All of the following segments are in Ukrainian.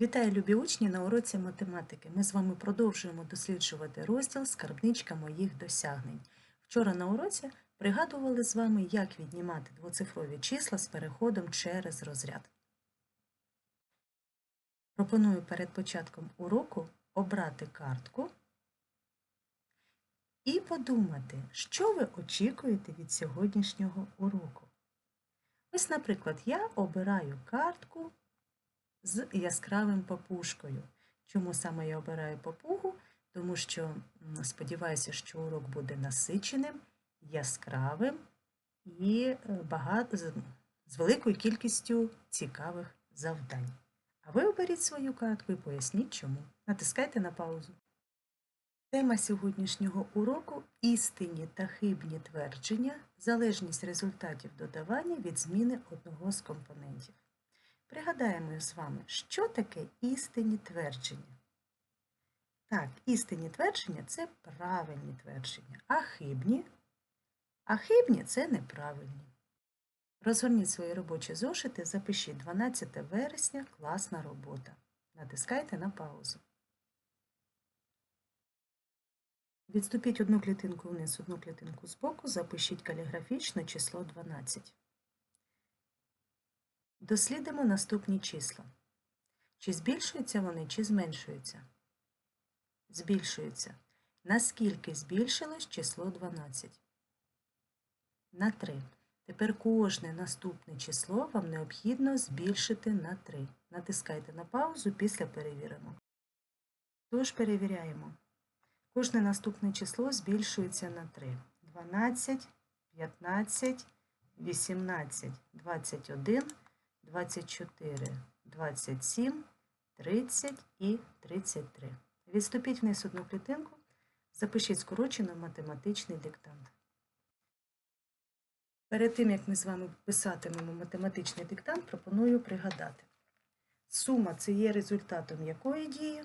Вітаю, любі учні, на уроці математики. Ми з вами продовжуємо досліджувати розділ Скарбничка моїх досягнень. Вчора на уроці пригадували з вами, як віднімати двоцифрові числа з переходом через розряд. Пропоную перед початком уроку обрати картку і подумати, що ви очікуєте від сьогоднішнього уроку. Ось, наприклад, я обираю картку з яскравим папушкою. Чому саме я обираю папугу? Тому що сподіваюся, що урок буде насиченим, яскравим і е, багато, з, великою кількістю цікавих завдань. А ви оберіть свою картку і поясніть чому. Натискайте на паузу. Тема сьогоднішнього уроку істинні та хибні твердження, залежність результатів додавання від зміни одного з компонентів. Пригадаємо з вами, що таке істинні твердження. Так, істинні твердження це правильні твердження, а хибні, а хибні це неправильні. Розгорніть свої робочі зошити, запишіть 12 вересня класна робота. Натискайте на паузу. Відступіть одну клітинку вниз, одну клітинку збоку, запишіть каліграфічно число 12. Дослідимо наступні числа. Чи збільшуються вони, чи зменшуються? Збільшуються. Наскільки збільшилось число 12? На 3. Тепер кожне наступне число вам необхідно збільшити на 3. Натискайте на паузу, після перевіримо. Тож перевіряємо. Кожне наступне число збільшується на 3. 12, 15, 18, 21, 24, 27, 30 і 33. Відступіть вниз одну клітинку, запишіть скорочено математичний диктант. Перед тим, як ми з вами писатимемо математичний диктант, пропоную пригадати. Сума це є результатом якої дії?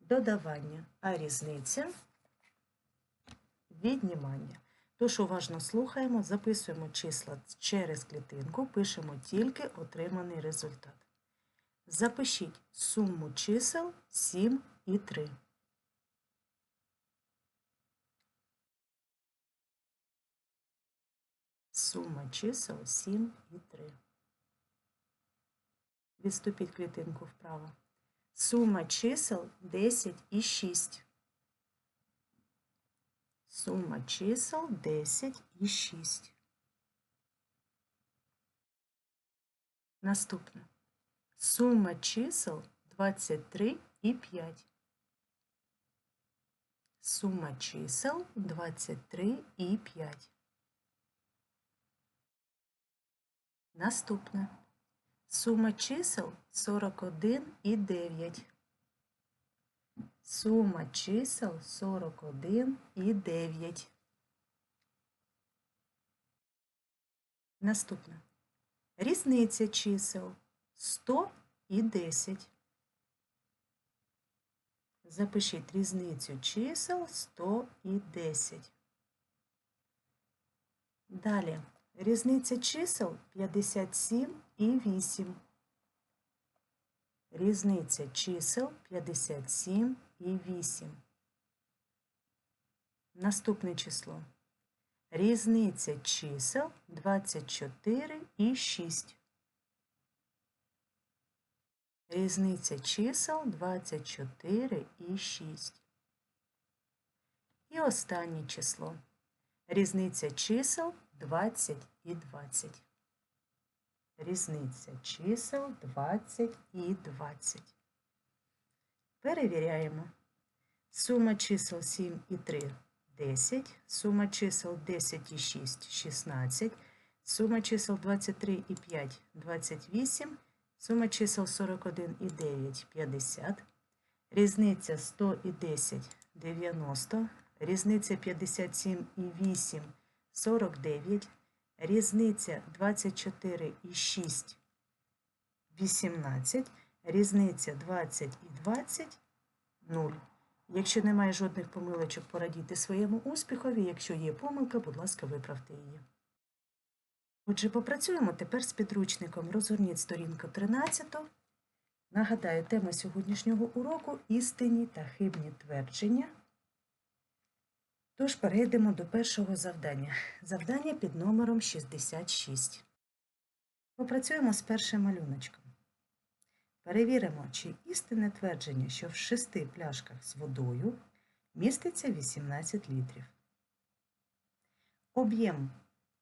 Додавання, а різниця віднімання. Тож уважно слухаємо, записуємо числа через клітинку, пишемо тільки отриманий результат. Запишіть суму чисел 7 і 3. Сума чисел 7 і 3. Відступіть клітинку вправо. Сума чисел 10 і 6. Сума чисел 10 і 6. Наступне. Сума чисел 23 і 5. Сума чисел 23 і 5. Наступне. Сума чисел 41 і 9. Сума чисел 41 і 9. Наступне. Різниця чисел 100 і 10. Запишіть різницю чисел 100 і 10. Далі. Різниця чисел 57 і 8. Різниця чисел 57 і 8. Наступне число. Різниця чисел 24 і 6. Різниця чисел 24 і 6. І останнє число. Різниця чисел 20 і 20. Різниця чисел 20 і 20. Перевіряємо. Сума чисел 7 і 3 10. Сума чисел 10 і 6 16. Сума чисел 23 і 5 28. Сума чисел 41 і 9 50. Різниця 100 і 10 90. Різниця 57 і 8 49. Різниця 24 і 6 18. Різниця 20 і 20 0. Якщо немає жодних помилочок, порадійте своєму успіхові. Якщо є помилка, будь ласка, виправте її. Отже, попрацюємо тепер з підручником. Розгорніть сторінку 13. Нагадаю, тема сьогоднішнього уроку істинні та хибні твердження. Тож перейдемо до першого завдання. Завдання під номером 66. Попрацюємо з першим малюночком. Перевіримо, чи істинне твердження, що в шести пляшках з водою міститься 18 літрів. Об'єм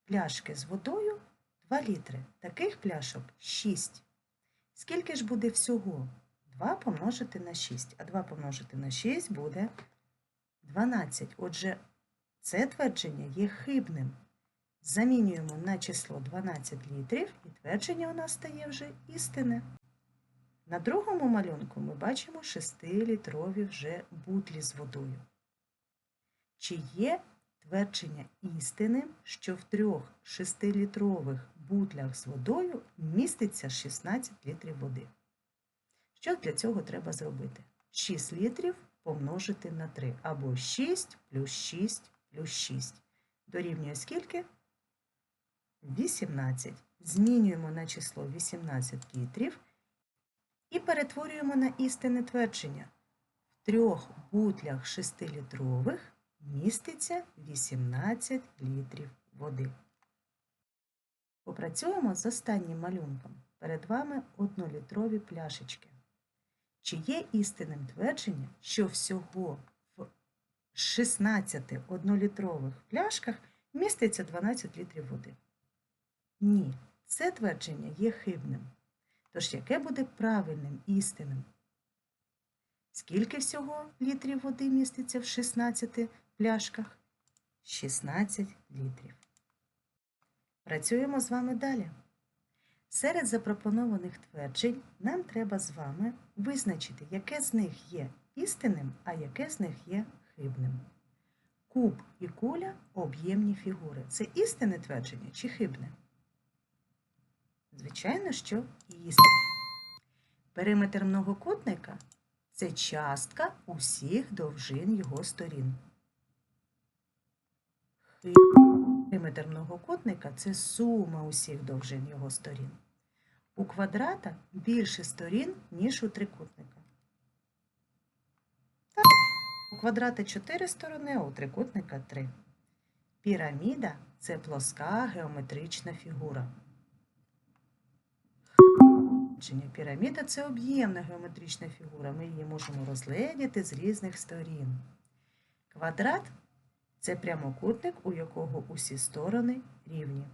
пляшки з водою 2 літри. Таких пляшок 6. Скільки ж буде всього? 2 помножити на 6. А 2 помножити на 6 буде 12. Отже, це твердження є хибним. Замінюємо на число 12 літрів, і твердження у нас стає вже істинне. На другому малюнку ми бачимо 6-літрові вже бутлі з водою. Чи є твердження істинним, що в трьох 6-літрових бутлях з водою міститься 16 літрів води? Що для цього треба зробити? 6 літрів помножити на 3, або 6 плюс 6 плюс 6. Дорівнює скільки? 18. Змінюємо на число 18 літрів і перетворюємо на істинне твердження. В трьох бутлях 6-літрових міститься 18 літрів води. Попрацюємо з останнім малюнком. Перед вами однолітрові пляшечки. Чи є істинним твердження, що всього в 16 однолітрових пляшках міститься 12 літрів води? Ні, це твердження є хибним. Тож яке буде правильним істинним? Скільки всього літрів води міститься в 16 пляшках? 16 літрів. Працюємо з вами далі. Серед запропонованих тверджень нам треба з вами визначити, яке з них є істинним, а яке з них є хибним. Куб і куля об'ємні фігури. Це істинне твердження чи хибне? Звичайно, що істинне. Периметр многокутника це частка усіх довжин його сторін. Периметр многокутника це сума усіх довжин його сторін. У квадрата більше сторін, ніж у трикутника. Так, у квадрата 4 сторони, а у трикутника 3. Піраміда це плоска геометрична фігура. Піраміда це об'ємна геометрична фігура. Ми її можемо розглядіти з різних сторін. Квадрат це прямокутник, у якого усі сторони рівні.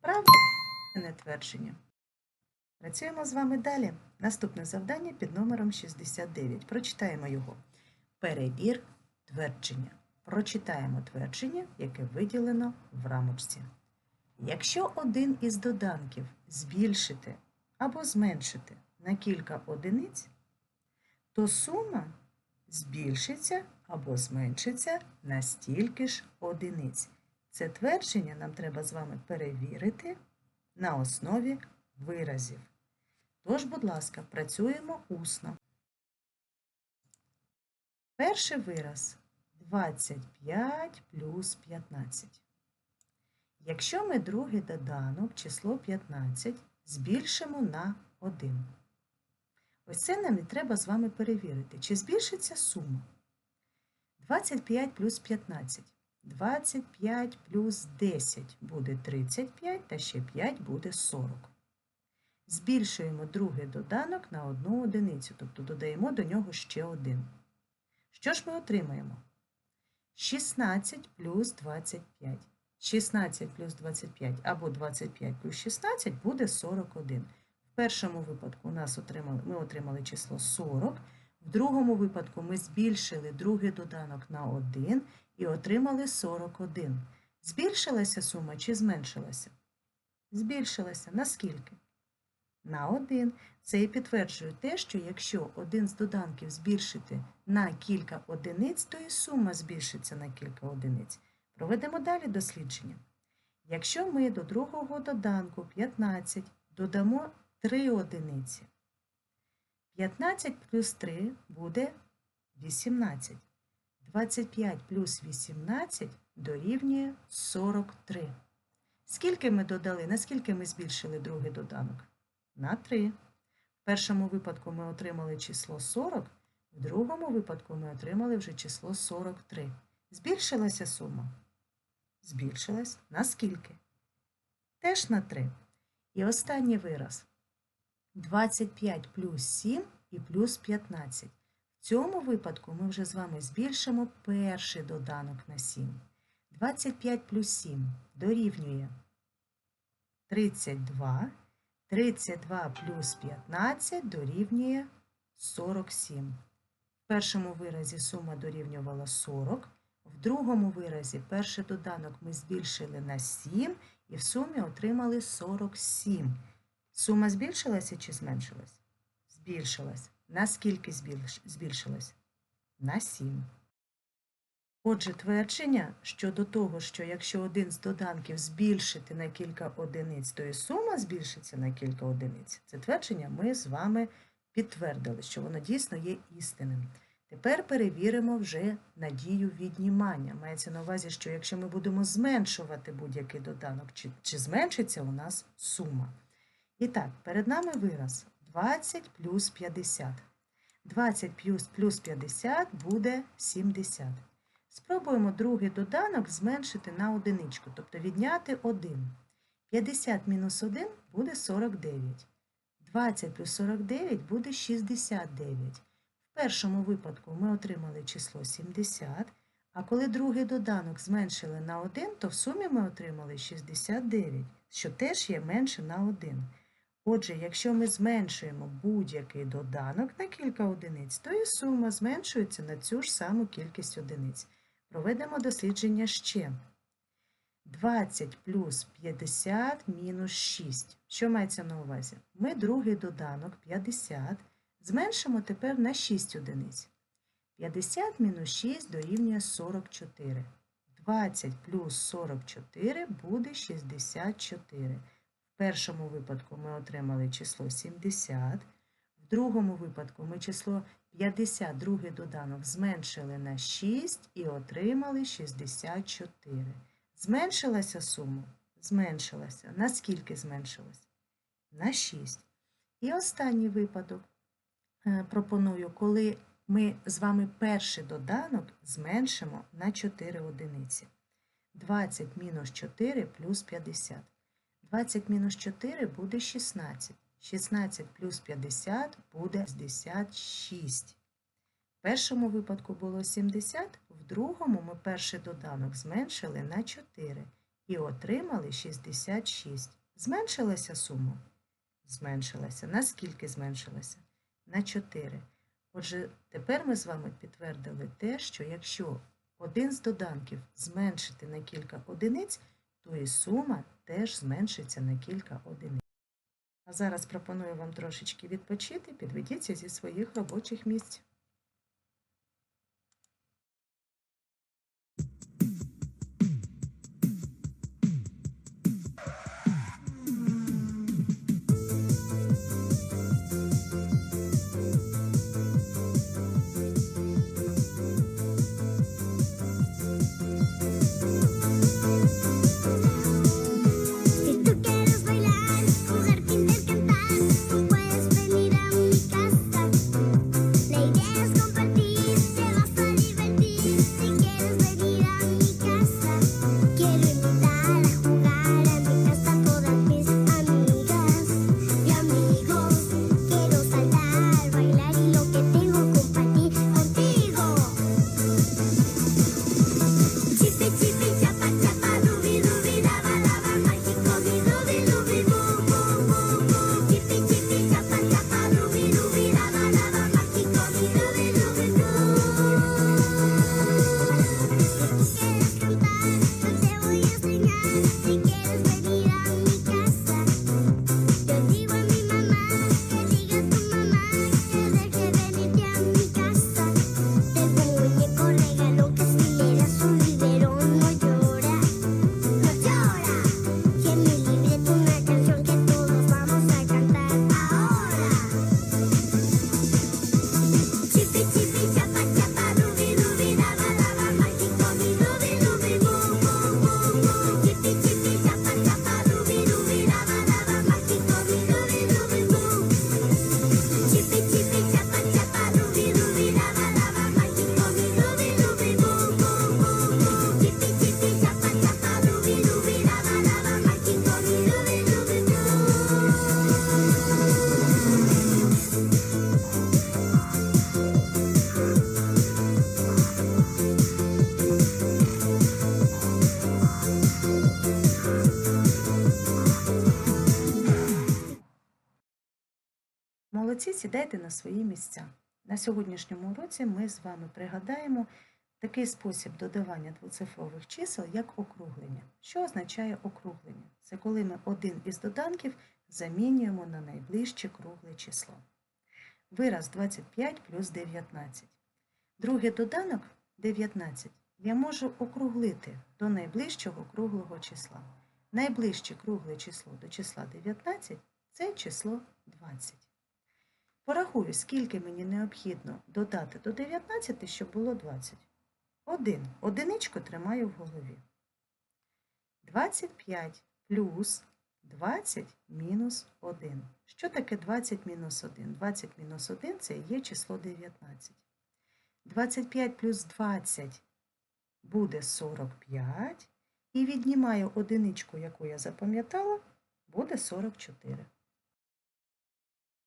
Правильне твердження. Працюємо з вами далі. Наступне завдання під номером 69. Прочитаємо його. Перебір твердження. Прочитаємо твердження, яке виділено в рамочці. Якщо один із доданків збільшити або зменшити на кілька одиниць, то сума збільшиться або зменшиться на стільки ж одиниць. Це твердження нам треба з вами перевірити на основі виразів. Тож, будь ласка, працюємо усно. Перший вираз 25 плюс 15. Якщо ми другий доданок, число 15, збільшимо на 1. Ось це нам і треба з вами перевірити, чи збільшиться сума. 25 плюс 15. 25 плюс 10 буде 35, та ще 5 буде 40. Збільшуємо другий доданок на одну одиницю, тобто додаємо до нього ще один. Що ж ми отримаємо? 16 плюс 25. 16 плюс 25 або 25 плюс 16 буде 41. В першому випадку у нас отримали, ми отримали число 40. В другому випадку ми збільшили другий доданок на 1 і отримали 41. Збільшилася сума чи зменшилася? Збільшилася. Наскільки? На 1. Це і підтверджує те, що якщо один з доданків збільшити на кілька одиниць, то і сума збільшиться на кілька одиниць. Проведемо далі дослідження. Якщо ми до другого доданку 15 додамо 3 одиниці, 15 плюс 3 буде 18. 25 плюс 18 дорівнює 43. Скільки ми додали? Наскільки ми збільшили другий доданок? На 3. В першому випадку ми отримали число 40, в другому випадку ми отримали вже число 43. Збільшилася сума? Збільшилась. На скільки? Теж на 3. І останній вираз. 25 плюс 7 і плюс 15. В цьому випадку ми вже з вами збільшимо перший доданок на 7. 25 плюс 7 дорівнює 32. 32 плюс 15 дорівнює 47. В першому виразі сума дорівнювала 40. В другому виразі перший доданок ми збільшили на 7 і в сумі отримали 47. Сума збільшилася чи зменшилась? Збільшилась. Наскільки збільшилась? На 7. Отже, твердження щодо того, що якщо один з доданків збільшити на кілька одиниць, то і сума збільшиться на кілька одиниць. Це твердження ми з вами підтвердили, що воно дійсно є істинним. Тепер перевіримо вже надію віднімання. Мається на увазі, що якщо ми будемо зменшувати будь-який доданок, чи, чи зменшиться у нас сума. І так, перед нами вираз 20 плюс 50. 20 плюс, плюс 50 буде 70. Спробуємо другий доданок зменшити на одиничку, тобто відняти 1. 50 мінус 1 буде 49. 20 плюс 49 буде 69. В першому випадку ми отримали число 70, а коли другий доданок зменшили на 1, то в сумі ми отримали 69, що теж є менше на 1. Отже, якщо ми зменшуємо будь-який доданок на кілька одиниць, то і сума зменшується на цю ж саму кількість одиниць. Проведемо дослідження ще. 20 плюс 50 мінус 6. Що мається на увазі? Ми другий доданок 50 зменшимо тепер на 6 одиниць. 50 мінус 6 дорівнює 44. 20 плюс 44 буде 64. В першому випадку ми отримали число 70. В другому випадку ми число 50, другий доданок зменшили на 6 і отримали 64. Зменшилася сума? Зменшилася. Наскільки зменшилась? На 6. І останній випадок пропоную, коли ми з вами перший доданок зменшимо на 4 одиниці. 20 мінус 4 плюс 50. 20 мінус 4 буде 16. 16 плюс 50 буде 66. В першому випадку було 70, в другому ми перший доданок зменшили на 4 і отримали 66. Зменшилася сума? Зменшилася. Наскільки зменшилася? На 4. Отже, тепер ми з вами підтвердили те, що якщо один з доданків зменшити на кілька одиниць, то і сума теж зменшиться на кілька одиниць. А зараз пропоную вам трошечки відпочити, підведіться зі своїх робочих місць. Сідайте на свої місця. На сьогоднішньому уроці ми з вами пригадаємо такий спосіб додавання двоцифрових чисел, як округлення. Що означає округлення? Це коли ми один із доданків замінюємо на найближче кругле число. Вираз 25 плюс 19. Другий доданок 19 я можу округлити до найближчого круглого числа. Найближче кругле число до числа 19 це число 20. Порахую, скільки мені необхідно додати до 19, щоб було 20. Один. Одиничку тримаю в голові. 25 плюс 20 мінус 1. Що таке 20 мінус 1? 20 мінус 1 це є число 19. 25 плюс 20 буде 45. І віднімаю одиничку, яку я запам'ятала, буде 44.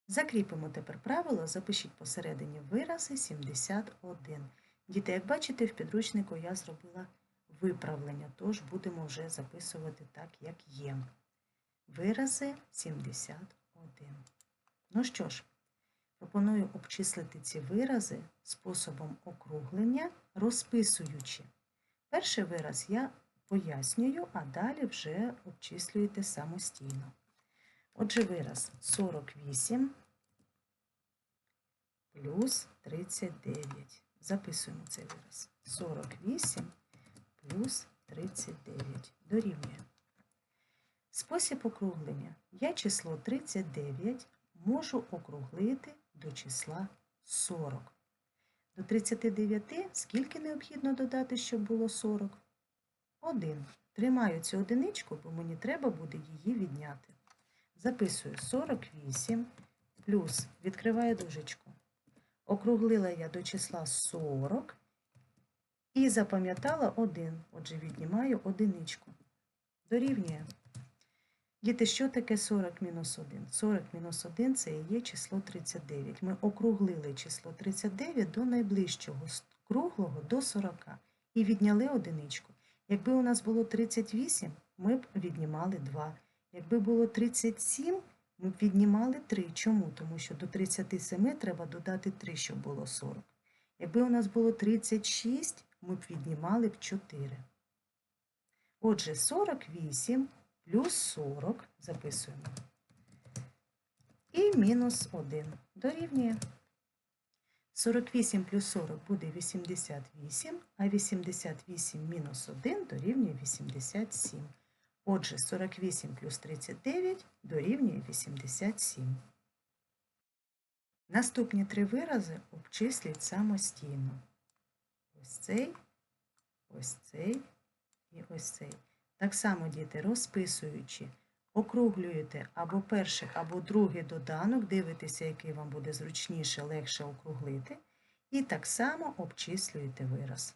Закріпимо тепер правило, запишіть посередині вирази 71. Діти, як бачите, в підручнику я зробила виправлення, тож будемо вже записувати так, як є. Вирази 71. Ну що ж, пропоную обчислити ці вирази способом округлення, розписуючи. Перший вираз я пояснюю, а далі вже обчислюєте самостійно. Отже, вираз 48 плюс 39. Записуємо цей вираз. 48 плюс 39 дорівнює. Спосіб округлення. Я число 39 можу округлити до числа 40. До 39 скільки необхідно додати, щоб було 40? 1. Тримаю цю одиничку, бо мені треба буде її відняти. Записую 48 плюс, відкриваю дужечку. Округлила я до числа 40 і запам'ятала 1. Отже, віднімаю одиничку. Дорівнює. Діти, що таке 40 мінус 1? 40 мінус 1 це і є число 39. Ми округлили число 39 до найближчого круглого до 40 і відняли одиничку. Якби у нас було 38, ми б віднімали 2. Якби було 37, ми б віднімали 3. Чому? Тому що до 37 треба додати 3, щоб було 40. Якби у нас було 36, ми б віднімали б 4. Отже, 48 плюс 40 записуємо. І мінус 1 дорівнює. 48 плюс 40 буде 88, а 88 мінус 1 дорівнює 87. Отже, 48 плюс 39 дорівнює 87. Наступні три вирази обчисліть самостійно. Ось цей, ось цей і ось цей. Так само, діти, розписуючи, округлюєте або перший, або другий доданок, дивитеся, який вам буде зручніше, легше округлити, і так само обчислюєте вираз.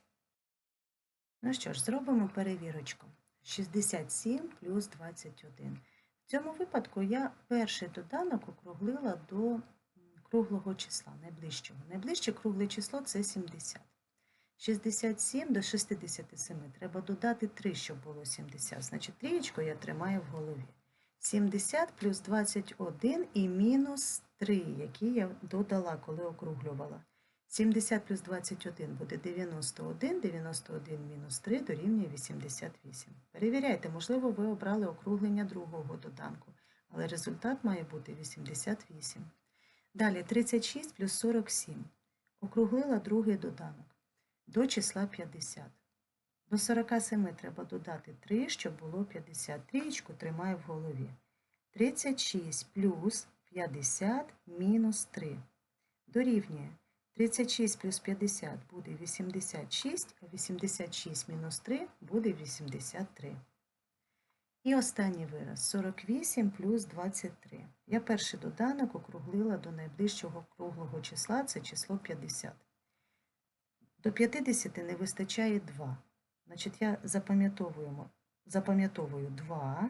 Ну що ж, зробимо перевірочку. 67 плюс 21. В цьому випадку я перший доданок округлила до круглого числа, найближчого. Найближче кругле число це 70. 67 до 67 треба додати 3, щоб було 70. Значить, трієчку я тримаю в голові. 70 плюс 21 і мінус 3, які я додала, коли округлювала. 70 плюс 21 буде 91, 91 мінус 3 дорівнює 88. Перевіряйте, можливо, ви обрали округлення другого доданку, але результат має бути 88. Далі 36 плюс 47. Округлила другий доданок до числа 50. До 47 треба додати 3, щоб було 50. Трієчку тримаю в голові. 36 плюс 50 мінус 3. Дорівнює. 36 плюс 50 буде 86, а 86 мінус 3 буде 83. І останній вираз 48 плюс 23. Я перший доданок округлила до найближчого круглого числа, це число 50. До 50 не вистачає 2. Значить, я запам'ятовую 2.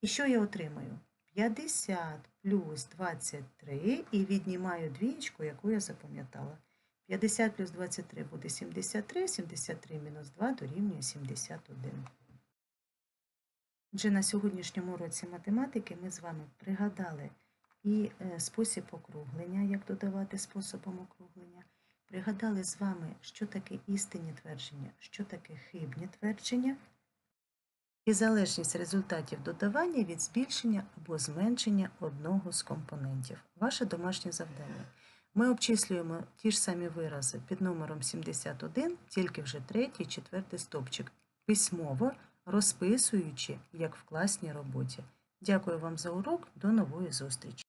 І що я отримаю? 50 плюс 23 і віднімаю двієчку, яку я запам'ятала. 50 плюс 23 буде 73, 73 мінус 2 дорівнює 71. Отже, на сьогоднішньому уроці математики ми з вами пригадали і е, спосіб округлення, як додавати способом округлення. Пригадали з вами, що таке істинні твердження, що таке хибні твердження, і залежність результатів додавання від збільшення або зменшення одного з компонентів. Ваше домашнє завдання. Ми обчислюємо ті ж самі вирази під номером 71, тільки вже третій, четвертий стопчик, письмово розписуючи, як в класній роботі. Дякую вам за урок. До нової зустрічі!